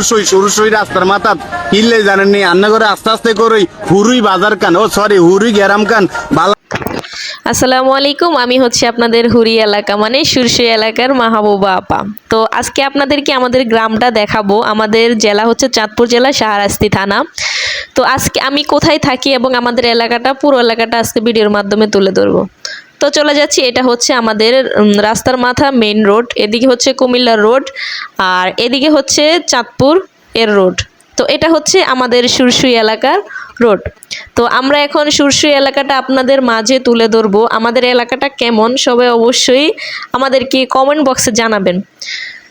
সুরসই সুরসই রাস্তার মাথা কিনলে জানেন নি আন্না করে আস্তে আস্তে করে হুরুই বাজার কান ও সরি হুরুই গেরাম কান আসসালামু আলাইকুম, আমি হচ্ছে আপনাদের হুরি এলাকা মানে সুরসি এলাকার মাহবুবা আপা। তো আজকে আপনাদেরকে আমাদের গ্রামটা দেখাবো। আমাদের জেলা হচ্ছে চাঁদপুর জেলা, শাহরাস্তি থানা। তো আজকে আমি কোথায় থাকি এবং আমাদের এলাকাটা, পুরো এলাকাটা আজকে ভিডিওর মাধ্যমে তুলে ধরবো। তো চলে যাচ্ছি, এটা হচ্ছে আমাদের রাস্তার মাথা মেন রোড এদিকে হচ্ছে কুমিল্লা রোড আর এদিকে হচ্ছে চাঁদপুর এর রোড তো এটা হচ্ছে আমাদের সুরসুই এলাকার রোড তো আমরা এখন সুরসুই এলাকাটা আপনাদের মাঝে তুলে ধরবো। আমাদের এলাকাটা কেমন? সবাই অবশ্যই আমাদেরকে কমেন্ট বক্সে জানাবেন।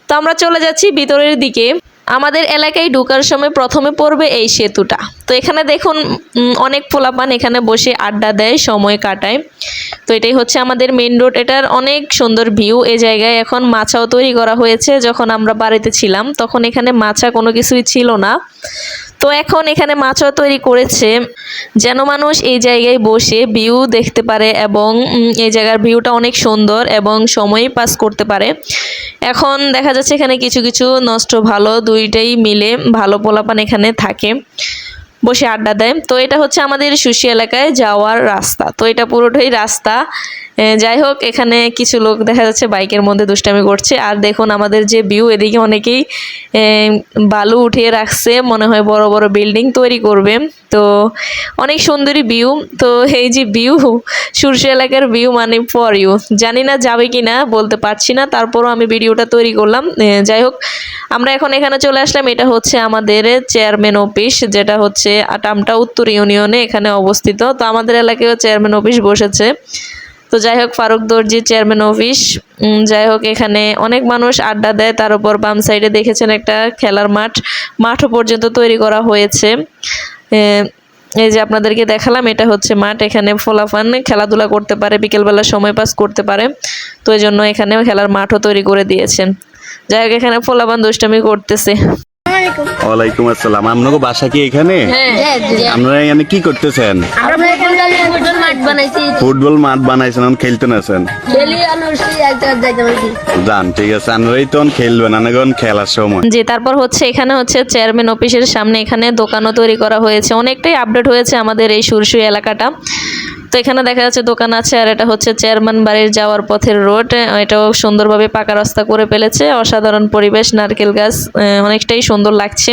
তো আমরা চলে যাচ্ছি ভিতরের দিকে। আমাদের এলাকায় ঢোকার সময় প্রথমে পড়বে এই সেতুটা। তো এখানে দেখুন অনেক পোলাপান এখানে বসে আড্ডা দেয়, সময় কাটায়। তো এটাই হচ্ছে আমাদের মেন রোড এটার অনেক সুন্দর ভিউ এ জায়গায় এখন মাছাও তৈরি করা হয়েছে। যখন আমরা বাড়িতে ছিলাম, তখন এখানে মাছা কোনো কিছুই ছিল না। তো এখন এখানে মাছও তৈরি করেছে। যেন মানুষ এই জায়গায় বসে ভিউ দেখতে পারে এবং এই জায়গার ভিউটা অনেক সুন্দর এবং সময় পাস করতে পারে। এখন দেখা যাচ্ছে এখানে কিছু কিছু নষ্ট ভালো দুইটাই মিলে ভালো পোলাপান এখানে থাকে, বসে আড্ডা দেয়। তো এটা হচ্ছে আমাদের সুশি এলাকায় যাওয়ার রাস্তা। তো এটা পুরোটাই রাস্তা। যাই হোক, এখানে কিছু লোক দেখা যাচ্ছে বাইকের মধ্যে দুষ্টামি করছে। আর দেখুন, আমাদের যে ভিউ এদিকে অনেকেই বালু উঠিয়ে রাখছে, মনে হয় বড় বড় বিল্ডিং তৈরি করবে। তো অনেক সুন্দরী ভিউ তো এই যে ভিউ সূর্য এলাকার ভিউ মানে ফর ইউ জানি না যাবে কি না বলতে পারছি না। তারপরও আমি ভিডিওটা তৈরি করলাম। যাই হোক, আমরা এখন এখানে চলে আসলাম। এটা হচ্ছে আমাদের চেয়ারম্যান অফিস যেটা হচ্ছে আটামটা উত্তর ইউনিয়নে এখানে অবস্থিত। তো আমাদের এলাকায়ও চেয়ারম্যান অফিস বসেছে। তো যাই হোক, ফারুক দর্জি চেয়ারম্যান অফিস যাই হোক, এখানে অনেক মানুষ আড্ডা দেয়। তার উপর বাম সাইডে দেখেছেন একটা খেলার মাঠ। মাঠও পর্যন্ত তৈরি করা হয়েছে। এই যে আপনাদেরকে দেখালাম, এটা হচ্ছে মাঠ। এখানে ফোলাফান খেলাধুলা করতে পারে, বিকেলবেলা সময় পাস করতে পারে। তো এই জন্য এখানে খেলার মাঠও তৈরি করে দিয়েছেন। যাই হোক, এখানে ফোলাফান দুষ্টামি করতেছে। ওয়ালাইকুম আসসালাম। আপনাকে বাসা কি এখানে? আপনারা এখানে কি করতেছেন? ফুটবল মাঠ বানাইছি। ফুটবল মাঠ বানাইছেন এখন খেলতে আছেন যান ঠিক আছে। আপনারাই তখন খেলবেন খেলার সময়। জি তারপর হচ্ছে এখানে হচ্ছে চেয়ারম্যান অফিসের সামনে এখানে দোকানও তৈরি করা হয়েছে। অনেকটাই আপডেট হয়েছে আমাদের এই সুরসুই এলাকাটা। তো এখানে দেখা যাচ্ছে দোকান আছে, আর এটা হচ্ছে চেয়ারম্যান বাড়ির যাওয়ার পথের রোড। এটাও সুন্দরভাবে পাকা রাস্তা করে ফেলেছে। অসাধারণ পরিবেশ, নারকেল গাছ অনেকটাই সুন্দর লাগছে।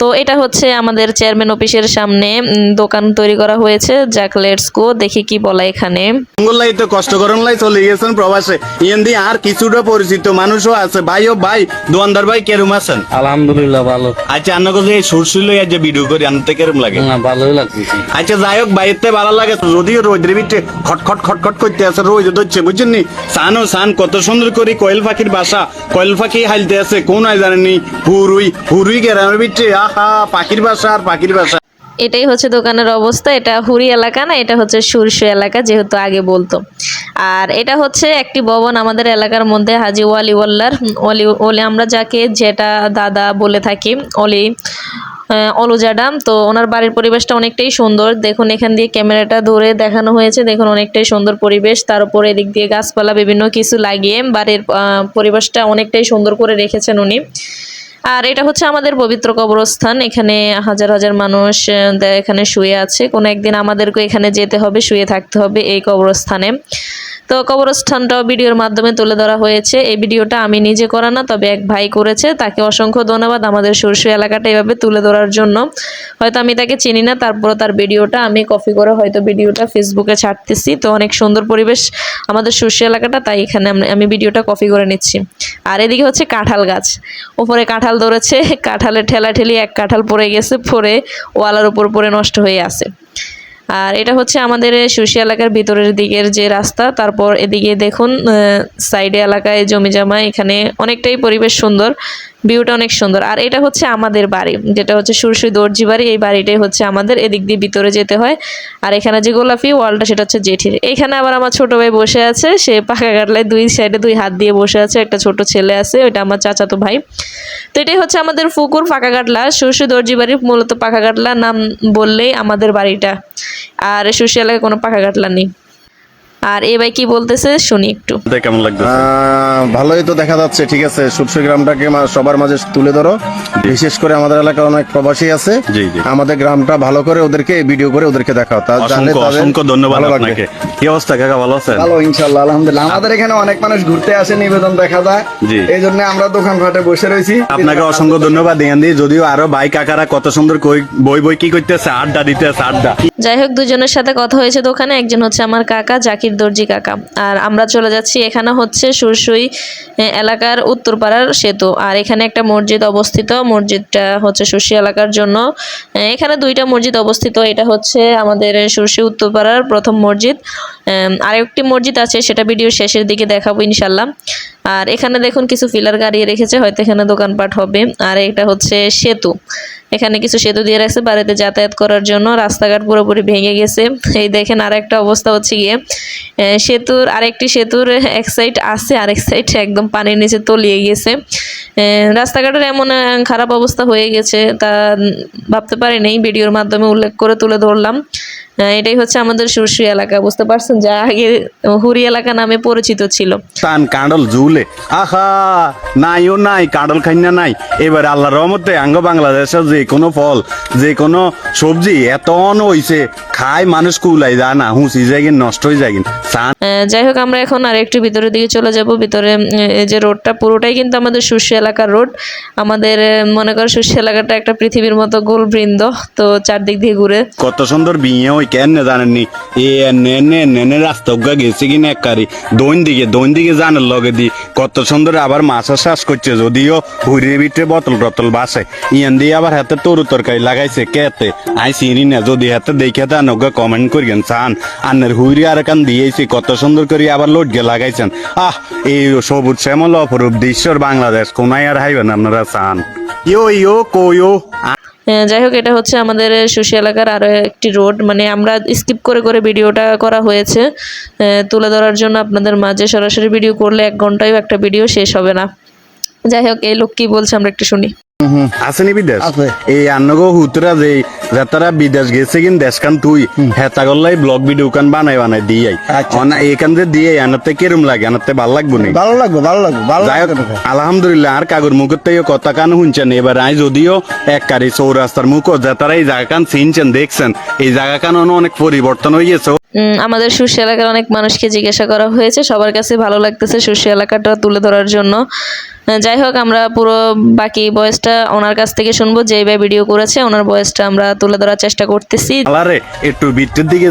তো এটা হচ্ছে আমাদের চেয়ারম্যান অফিসের সামনে উম, দোকান তৈরি করা হয়েছে। যাক লেটস গো দেখি কি বলা এখানে। মঙ্গলাই তো কষ্ট করন লাই চলে গেছেন প্রবাসে। ইয়েন দিয়ে আর কিছুটা পরিচিত মানুষও আছে। ভাই ও ভাই দোয়ানদার ভাই কেরম আছেন? আলহামদুলিল্লাহ ভালো। আচ্ছা আপনাকে যে সুরসুল লইয়া যে ভিডিও করি আনতে কেরম লাগে? না ভালোই লাগতেছে আচ্ছা যাই হোক বাইরতে ভালো লাগে। যদিও রোদের ভিতরে খটখট খটখট করতে আছে রোদ ধরছে বুঝছেন নি? সান ও সান কত সুন্দর করে কোয়েল পাখির বাসা কোয়েল পাখি হাইলতে আছে কোন আয় জানেনি হুরুই হুরুই গ্রামের ভিতরে আহা পাখির বাসা আর পাখির বাসা। এটাই হচ্ছে দোকানের অবস্থা, এটা হুরি এলাকা না, এটা হচ্ছে সুরসু এলাকা, যেহেতু আগে বলতো। আর এটা হচ্ছে একটি ভবন আমাদের এলাকার মধ্যে, হাজি ওয়ালি ওয়াল্লার অলি ওলি আমরা যাকে যেটা দাদা বলে থাকি অলি অলুজাডাম তো ওনার বাড়ির পরিবেশটা অনেকটাই সুন্দর। দেখুন, এখান দিয়ে ক্যামেরাটা ধরে দেখানো হয়েছে, দেখুন অনেকটাই সুন্দর পরিবেশ। তার উপর এদিক দিয়ে গাছপালা, বিভিন্ন কিছু লাগিয়ে বাড়ির পরিবেশটা অনেকটাই সুন্দর করে রেখেছেন উনি। আর এটা হচ্ছে আমাদের পবিত্র কবরস্থান। এখানে হাজার হাজার মানুষ এখানে শুয়ে আছে। কোনো একদিন আমাদেরকে এখানে যেতে হবে, শুয়ে থাকতে হবে এই কবরস্থানে। তো কবরস্থানটাও ভিডিওর মাধ্যমে তুলে ধরা হয়েছে। এই ভিডিওটা আমি নিজে করা না, তবে এক ভাই করেছে। তাকে অসংখ্য ধন্যবাদ আমাদের সরষু এলাকাটা এভাবে তুলে ধরার জন্য। হয়তো আমি তাকে চিনি না, তারপরও তার ভিডিওটা আমি কপি করে হয়তো ভিডিওটা ফেসবুকে ছাড়তেছি। তো অনেক সুন্দর পরিবেশ আমাদের সরষু এলাকাটা, তাই এখানে আমি- আমি ভিডিওটা কপি করে নিচ্ছি। আর এদিকে হচ্ছে কাঁঠাল গাছ। ওপরে কাঁঠাল ধরেছে, কাঁঠালের ঠেলা ঠেলি এক কাঁঠাল পড়ে গেছে পরে ওয়ালার উপর পরে নষ্ট হয়ে আছে। আর এটা হচ্ছে আমাদের সুশি এলাকার ভিতরের দিকের যে রাস্তা। তারপর এদিকে দেখুন সাইডে এলাকায় জমি জমা, এখানে অনেকটাই পরিবেশ সুন্দর, ভিউটা অনেক সুন্দর। আর এটা হচ্ছে আমাদের বাড়ি, যেটা হচ্ছে সুরসুই দর্জি বাড়ি, এই বাড়িটাই হচ্ছে আমাদের, এদিক দিয়ে ভিতরে যেতে হয়। আর এখানে যে গোলাপি ওয়ালটা, সেটা হচ্ছে জেঠির। এখানে আবার আমার ছোট ভাই বসে আছে, সে পাকা কাটলায় দুই সাইডে দুই হাত দিয়ে বসে আছে, একটা ছোট ছেলে আছে, ওইটা আমার চাচাতো ভাই। তো এটাই হচ্ছে আমাদের ফুকুর পাকা কাটলা সুরসুই দর্জি বাড়ি মূলত পাকা কাটলা নাম বললেই আমাদের বাড়িটা। আর সুশি এলাকায় কোনো পাকা কাটলা নেই। আর এ ভাই কি বলতেছে শুনি একটু। কেমন লাগছে আহ, ভালোই তো দেখা যাচ্ছে ঠিক আছে। সুরসই গ্রামটাকে সবার মাঝে তুলে ধরো। বিশেষ করে আমাদের এলাকায় অনেক প্রবাসী আছে। আমাদের গ্রামটা ভালো করে ওদেরকে ভিডিও করে ওদেরকে দেখাও। তা জানলে অসংখ্য ধন্যবাদ আপনাকে। কি অবস্থা কাকা ভালো আছেন? ভালো ইনশাল্লাহ আলহামদুলিল্লাহ। আমাদের এখানে অনেক মানুষ ঘুরতে আসে নিবেদন দেখা যায়। এই জন্য আমরা দোকান ঘাটে বসে রয়েছি। আপনাকে অসংখ্য ধন্যবাদ ইয়ান্দি যদিও আরও ভাই কাকারা কত সুন্দর কই- বই বই কি করতেছে আড্ডা দিতেছে আড্ডা। যাই হোক দুজনের সাথে কথা হয়েছে দোকানে। একজন হচ্ছে আমার কাকা জাকির দর্জি কাকা। আর আমরা চলে যাচ্ছি এখানে হচ্ছে সুরসুই এলাকার উত্তরপাড়ার সেতু। আর এখানে একটা মসজিদ অবস্থিত। মসজিদটা হচ্ছে সুরসুই এলাকার জন্য। এখানে দুইটা মসজিদ অবস্থিত। এটা হচ্ছে আমাদের সুরসুই উত্তরপাড়ার প্রথম মসজিদ। আরেকটি মসজিদ আছে, সেটা ভিডিও শেষের দিকে দেখাবো ইনশাল্লাহ আর এখানে দেখুন কিছু ফিলার গাড়িয়ে রেখেছে, হয়তো এখানে দোকানপাট হবে। আর এটা হচ্ছে সেতু। এখানে কিছু সেতু দিয়ে রাখছে বাড়িতে যাতায়াত করার জন্য। রাস্তাঘাট পুরোপুরি ভেঙে গেছে। এই দেখেন আর একটা অবস্থা হচ্ছে গিয়ে। সেতুর আরেকটি সেতুর এক সাইড আছে, আরেক সাইড একদম পানির নিচে তলিয়ে গেছে। রাস্তাঘাটের এমন খারাপ অবস্থা হয়ে গেছে তা ভাবতে পারিনি। ভিডিওর মাধ্যমে উল্লেখ করে তুলে ধরলাম। এটাই হচ্ছে আমাদের সুরসুই এলাকা বুঝতে পারছেন? যা আগে হুরি এলাকা নামে পরিচিত ছিল। তান কাঁডল ঝুলে আহা নাইও নাই কাঁডল খাইনা নাই। এবার আল্লাহ রহমতে আঙ্গ বাংলাদেশের যে কোনো ফল যে কোনো সবজি এত অন হইছে খায় মানুষ কুলাই যায় না হুঁচি যায় নষ্ট হয়ে যায় যাই হোক আমরা এখন আর একটু ভিতরের দিকে চলে যাব। ভিতরে এই যে রোডটা পুরোটাই কিন্তু আমাদের শস্য এলাকার রোড। আমাদের মনে করো শস্য এলাকাটা একটা পৃথিবীর মতো গোল বৃন্দ তো চারদিক দিয়ে ঘুরে। কত সুন্দর বিয়ে ওই কেন জানেননি? এ এনে এনে রাস্তা উগা গেছে কিনা এককারি দৈন দিকে দৈন দিকে জানের লগে দি। কত সুন্দর আবার মাছের শ্বাস করছে, যদিও হুড়ির ভিতরে বোতল টতল বাসে। ইয়ান দিয়ে আবার হাতে তরু তরকারি লাগাইছে কেতে আই চিনি না, যদি হাতে দেখে তা নগা কমেন্ট করিয়েন চান। আন্নের হুড়ি আর কান দিয়েছি, কত সুন্দর করে আবার লোট গে লাগাইছেন। আহ, এই সবুজ শ্যামল অপরূপ দৃশ্যর বাংলাদেশ কোনায় আর হাইবেন আপনারা, চান। ইয়ো ইয়ো, কয়ো যাই হোক, এটা হচ্ছে আমাদের সুশি এলাকার আরও একটি রোড। মানে আমরা স্কিপ করে করে ভিডিওটা করা হয়েছে। তুলে ধরার জন্য আপনাদের মাঝে সরাসরি ভিডিও করলে এক ঘন্টায়ও একটা ভিডিও শেষ হবে না। যাই হোক, এই লোক কী বলছে আমরা একটু শুনি। আসেনি বিদেশ? এই আন্নগো হুতরা যে যাতারা বিদেশ গেছে কিন দেশকান তুই হেতা গল্লাই ব্লগ ভিডিও কান বানাই বানাই দিয়াই। আচ্ছা। অনা এখান যে দিয়ে আনাতে কেরম লাগে? আনাতে ভালো লাগবো নি? ভালো লাগবে ভালো লাগবে ভালো আলহামদুলিল্লাহ আর কাগর মুখের থেকে কথা কান শুনছেন। এবার আই যদিও এক কারি চৌরাস্তার মুখ যাতারা এই জায়গা কান চিনছেন দেখছেন। এই জায়গা কান অনেক পরিবর্তন হয়ে গেছে আমাদের সুশি এলাকার অনেক মানুষকে জিজ্ঞাসা করা হয়েছে, সবার কাছে ভালো লাগতেছে সুশি এলাকাটা তুলে ধরার জন্য। যাই হোক, আমরা পুরো বাকি বয়সটা ওনার কাছ থেকে শুনব যে ভাই ভিডিও করেছে, ওনার বয়সটা আমরা তুলে ধরার চেষ্টা করতেছি। আলারে, একটু ভিতর দিকে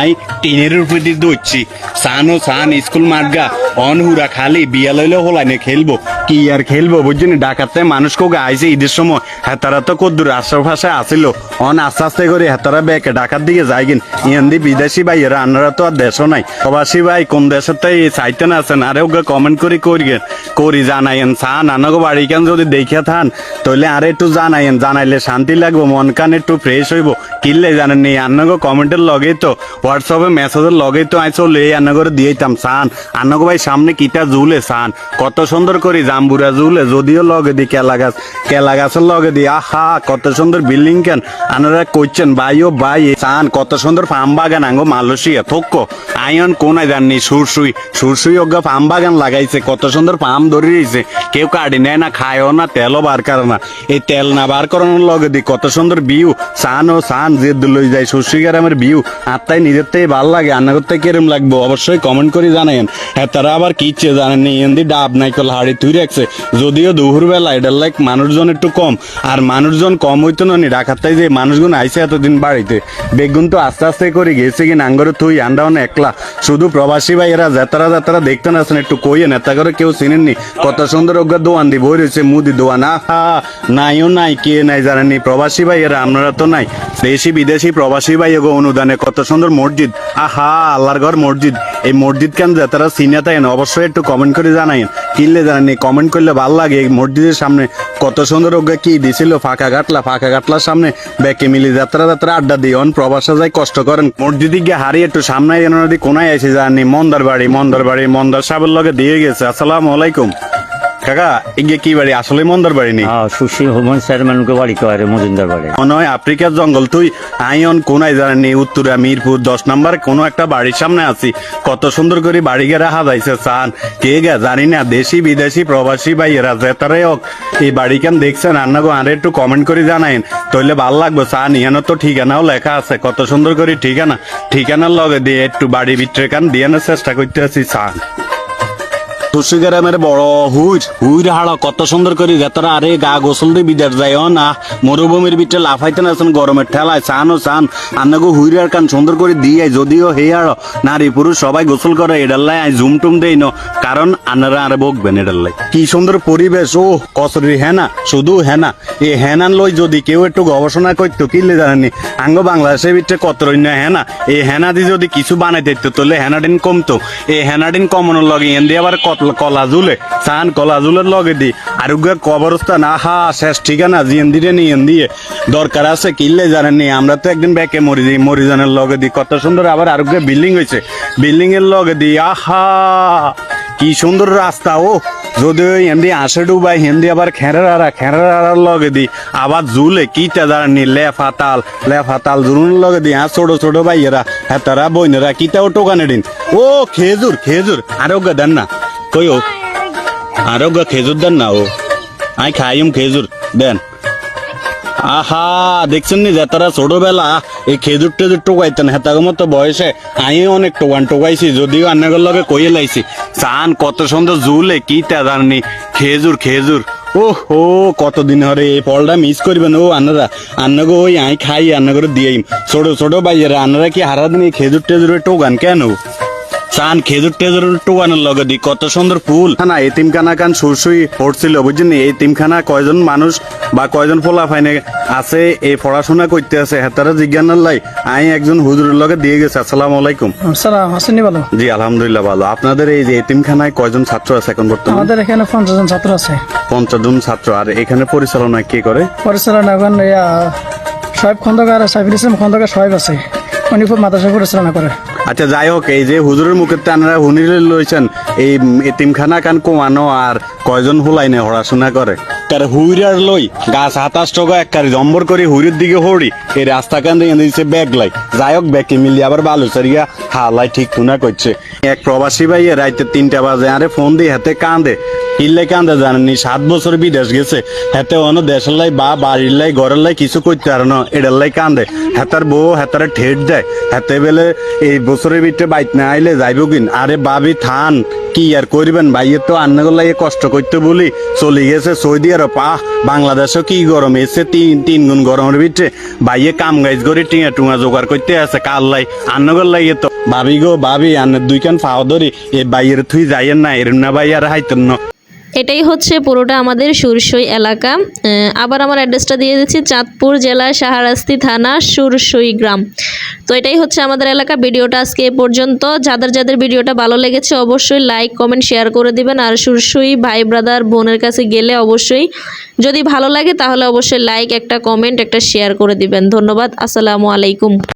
আই টিনের উপরে দিয়ে দৌড়ছি। সানো সান, স্কুল মাঠগা অন হুরা খালি বিয়া লইলে হোলাইনে খেলব। কি আর খেলব বুঝছেন? ডাকাতে মানুষ কোকে আইছে ঈদের সময়। হেতারা তো কদ্দুর আশেপাশে আসিল। অন আস্তে আস্তে করে হেতারা ব্যাকে ডাকার দিকে যাই গিন। ইয়ান্দি বিদেশি ভাই এরা আনারা তো আর দেশও নাই। প্রবাসী ভাই কোন দেশের তাই চাইতেন আছেন, আরে ওকে কমেন্ট করি করিয়েন করি জানাইয়েন সান আনাগো বাড়ি কেন যদি দেখে থান তাহলে আরে একটু জানাইয়েন, জানাইলে শান্তি লাগবো, মন কান একটু ফ্রেশ হইব। কিনলে জানেন নি, আন্নাগো কমেন্টের লগেই তো হোয়াটসঅ্যাপে মেসেজের লগেই তো আই চলে এই আন্নাগরে দিয়েইতাম সান আন্নাগো ভাই সামনে কিটা জুলে সান কত সুন্দর করি জাম্বুরা জুলে যদিও লগে দি কেলা গাছ, কেলা গাছের লগে দি, আহা, কত সুন্দর বিল্ডিং কেন? আনারা কইছেন ভাই ও ভাই সান কত সুন্দর ফার্ম বাগান, আঙ্গো মালয়েশিয়া থক্কো আইন কোনায় জাননি, সুরসুই সুরসুই অজ্ঞা ফার্ম বাগান লাগাইছে, কত সুন্দর ফার্ম ধরে রয়েছে কেউ কাটি নেয় না, খায়ও না, তেলও বার করে না। এই তেল না বার করানোর লগে দি কত সুন্দর বিউ সান ও সান যে লই যায় সুশ্রী গ্রামের বিউ। আত্মাই নিজের থেকে ভালো লাগে রান্না করতে কিরম লাগবো, অবশ্যই কমেন্ট করে জানাইন হ্যাঁ তারা আবার কিচ্ছে জানেন নি, এন্দি ডাব নাইকল হাড়ি তুই রাখছে যদিও দুপুর বেলা এটার লাইক মানুষজন একটু কম, আর মানুষজন কম হইতো না ডাকাতাই যে মানুষজন আইসে এতদিন বাড়িতে। বেগুন তো আস্তে আস্তে করে গেছে কি নাঙ্গরে থুই, আন্ডাও না একলা। শুধু প্রবাসী ভাই এরা যাতারা যাতারা দেখতে না একটু কইয়ে নেতা করে কেউ চিনেননি কত সুন্দর অজ্ঞা দোয়ান দি বই রয়েছে, মুদি দোয়ান। আহা, নাইও নাই, কে নাই জানেননি প্রবাসী ভাই এরা আপনারা তো নাই। দেশি বিদেশি প্রবাসী ভাই এগো অনুদানে কত সুন্দর মসজিদ। আহা, আল্লাহর ঘর মসজিদ। এই মসজিদ কেন যাতারা সিনে থাকেন অবশ্যই একটু কমেন্ট করে জানাইন। কিনলে জানেন কমেন্ট করলে ভালো লাগে। এই মসজিদের সামনে কত সুন্দর ওকে কি দিছিল? ফাঁকা কাটলা ফাঁকা কাটলার সামনে ব্যাকে মিলে যাত্রা যাত্রা আড্ডা দিয়ে অন প্রবাসে যাই কষ্ট করেন। মসজিদে গিয়ে হারিয়ে একটু সামনে নদী কোনায় এসে জানি মন্দার বাড়ি মন্দার বাড়ি মন্দার সাবের লগে দিয়ে গেছে। আসসালামু আলাইকুম। কাকা ইগে কি বাড়ি? আসলে মন্দার বাড়ি নেই সুশীল হোমন চেয়ারম্যানকে বাড়ি কয় মজুমদার বাড়ি? মনে হয় আফ্রিকার জঙ্গল। তুই আইন কোনায় জানি উত্তরা মিরপুর দশ নম্বর কোনো একটা বাড়ির সামনে আছি। কত সুন্দর করে বাড়ি গেরা হাজাইছে চান। কে গে জানি না দেশি বিদেশি প্রবাসী বা এরা যেতারাই হোক। এই বাড়ি কেন দেখছেন আন্নাগো আরে একটু কমেন্ট করে জানাইন। তাহলে ভালো লাগবে চান ইহানো তো ঠিকানাও লেখা আছে। কত সুন্দর করে ঠিকানা। ঠিকানার লগে দিয়ে একটু বাড়ি ভিতরে কান দিয়ে চেষ্টা করতে আছি চান। তুলসী গ্রামের বড় হুইর হুইর হাড় কত সুন্দর করে যেতরা আরে গা গোসল দিয়ে বিদেশ যায় না, মরুভূমির ভিতরে লাফাইতে না গরমের ঠেলায় চান ও চান। আন্নাগো হুইরার কান সুন্দর করে দিয়ে যদিও হে আড় নারী পুরুষ সবাই গোসল করে এটার লাই আই জুম টুম দেই ন। কারণ আনারা আরে বকবেন এটার লাই কি সুন্দর পরিবেশ ও কসরি হেনা, শুধু হেনা। এই হেনান লই যদি কেউ একটু গবেষণা করতো কিনলে জানেনি? আঙ্গ বাংলাদেশের ভিতরে কত রইন হেনা? এই হেনা দিয়ে যদি কিছু বানাইতে তাহলে হেনাডিন কমতো। এই হেনাডিন কমানোর লগে এন দিয়ে আবার কত- কলা জুলে, চান কলা জুলের লগে দি। আর কবরস্থান, আহা, শেষ ঠিকানা জিয়েন দিয়ে নিয়ে দিয়ে দরকার আছে কিনলে জানেননি আমরা তো একদিন ব্যাকে মরি দিই মরিজানের লগে দি। কত সুন্দর আবার আরোগ্য বিল্ডিং হয়েছে। বিল্ডিং এর লগে দি, আহা, কি সুন্দর রাস্তা, ও। যদি ওই হিন্দি আসে ডুবাই হিন্দি আবার খেরারা খেরার লগে দি। আবার জুলে কি তেদারনি লে ফাতাল লে ফাতাল জুলুন লগে দি হ্যাঁ ছোট ছোট ভাইয়েরা হ্যাঁ তারা বইনেরা কি তাও টোকানে দিন। ও, খেজুর খেজুর আরোগ্য দেন না। কই ও? আরোগ্য খেজুর দেন না ও। আই খাইম খেজুর, দেন। আহা, দেখছেন নি যে তারা ছোটবেলা এই খেজুর টেজুর টোকাইতেন, হেতাগো মতো বয়সে আমি অনেক টোকান টোকাইছি, যদিও আন্নাগর লগে কইয়ে লাইছি চান, কত সুন্দর জুলে কি তা জানি খেজুর খেজুর। ও হো কতদিন হরে এই ফলটা মিস করবেন ও আন্নারা। আন্নাগো ওই আই খাই, আন্নাগর দিয়েই ছোট ছোট বাইয়েরা আন্নারা কি হারা দিন এই খেজুর টেজুরের টোকান কেন? চান খেজুর টেজুর টোকানোর লগে দি কত সুন্দর ফুল। না এতিমখানা কান সুরসুই পড়ছিল বুঝছেন এতিমখানা কয়জন মানুষ বা কয়জন ফোলা ফাইনে আছে এই পড়াশোনা করতে আছে হেতারা জিজ্ঞানার লাই আই একজন হুজুরের লগে দিয়ে গেছে আসসালামু আলাইকুম। সালাম আসেনি ভালো? জি আলহামদুলিল্লাহ ভালো। আপনাদের এই যে এতিমখানায় কয়জন ছাত্র আছে এখন বর্তমানে? আমাদের এখানে পঞ্চাশ জন ছাত্র আছে। পঞ্চাশ জন ছাত্র আর এখানে পরিচালনা কে করে? পরিচালনা এখন সাহেব খন্দকার সাইফুল ইসলাম খন্দকার সাহেব আছে। উনি খুব মাদ্রাসা পরিচালনা করে। আচ্ছা যাই হোক, এই যে হুজুরের মুখে আপনারা হুনির লইছেন, এই এতিমখানা কান কমানো আর কয়জন হুলাইনে পড়াশোনা করে? তার হুইরার লই, গাছ হাতাশ টকা এক কারি জম্বর করে হুইরের দিকে হড়ি, এই রাস্তা কান দিয়ে দিচ্ছে ব্যাগ লাই। যাই হোক ব্যাগকে মিলিয়ে আবার বালু সারিয়া হালাই ঠিক কুনা করছে। এক প্রবাসী ভাই রাইতে তিনটা বাজে, আরে ফোন দিয়ে হাতে কান্দে কিল্লে কান্দে জানেননি, সাত বছর বিদেশ গেছে। হেতে অন্য দেশের লাই বা বাড়ির লাই, ঘরের লাই কিছু করতে পারে না এটার লাই কান্দে হেতার বউ, হেতারে ঠেট দেয়। হেতে বেলে এই বছরের ভিতরে বাইক না আইলে যাইব কিন? আরে বাবি, থান, কি আর করবেন ভাইয়ের তো আন্নাগুলো লাগে কষ্ট করতে বলি। চলে গেছে সৌদি আরব। আহ, বাংলাদেশও কি গরম? এসে তিন তিন গুণ গরমের ভিতরে ভাইয়ে কাম গাইজ করে টিঙা টুঙা জোগাড় করতে আছে কাল লাই। আন্নগর লাগে তো ভাবি গো ভাবি আন্নের দুই কান ফাও ধরি। এ বাইয়ের থুই যাইয়েন না, এর না ভাই আর হাইতেন না। এটাই হচ্ছে পুরোটা আমাদের সুরসই এলাকা। আবার আমার অ্যাড্রেসটা দিয়ে দিচ্ছি, চাঁদপুর জেলা সাহারাস্তি থানা সুরসই গ্রাম। তো এটাই হচ্ছে আমাদের এলাকা, ভিডিওটা আজকে এ পর্যন্ত। যাদের যাদের ভিডিওটা ভালো লেগেছে অবশ্যই লাইক কমেন্ট শেয়ার করে দিবেন। আর সুরসই ভাই ব্রাদার বোনের কাছে গেলে অবশ্যই যদি ভালো লাগে তাহলে অবশ্যই লাইক একটা কমেন্ট একটা শেয়ার করে দিবেন। ধন্যবাদ, আসসালামু আলাইকুম।